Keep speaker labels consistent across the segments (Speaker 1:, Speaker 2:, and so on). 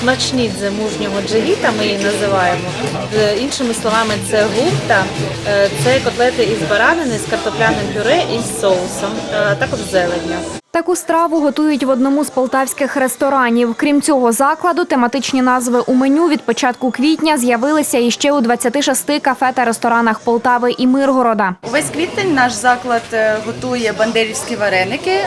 Speaker 1: смачнідзе мужнього джигіта, ми її називаємо. З Іншими словами, це гурта, Е, це котлети із баранини з картопляним пюре і з соусом, е, а також зеленню.
Speaker 2: Таку страву готують в одному з полтавських ресторанів. Крім цього закладу, тематичні назви у меню від початку квітня з'явилися іще у 26 кафе та ресторанах Полтави і Миргорода.
Speaker 3: Увесь квітень наш заклад е, готує бандерівські вареники.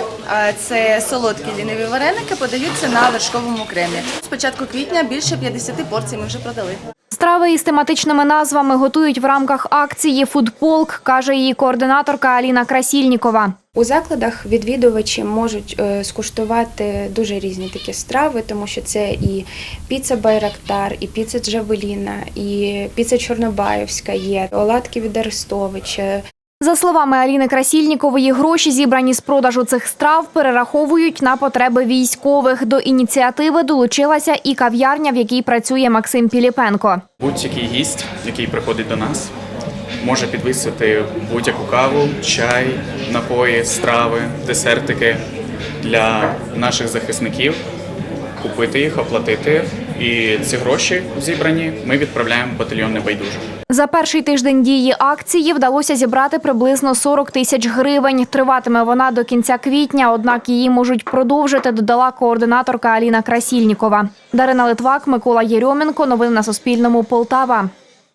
Speaker 3: Це солодкі ліниві вареники, подаються на вершковому кремі. З початку квітня більше 50 порцій ми вже продали.
Speaker 2: Страви із тематичними назвами готують в рамках акції Фудполк, каже її координаторка Аліна Красільнікова.
Speaker 4: У закладах відвідувачі можуть е, скуштувати дуже різні такі страви, тому що це і піца Байрактар, і піца Джавеліна, і піца Чорнобаївська є, оладки від Арестовича.
Speaker 2: За словами Аліни Красільнікової, гроші, зібрані з продажу цих страв, перераховують на потреби військових. До ініціативи долучилася і кав'ярня, в якій працює Максим Піліпенко.
Speaker 5: Будь-який гість, який приходить до нас, може підвисити будь-яку каву, чай, напої, страви, десертики для наших захисників, купити їх, оплатити. І ці гроші зібрані ми відправляємо в батальйон небайдужих.
Speaker 2: За перший тиждень дії акції вдалося зібрати приблизно 40 тисяч гривень. Триватиме вона до кінця квітня, однак її можуть продовжити, додала координаторка Аліна Красільнікова. Дарина Литвак, Микола Єрьоменко. Новини на Суспільному. Полтава.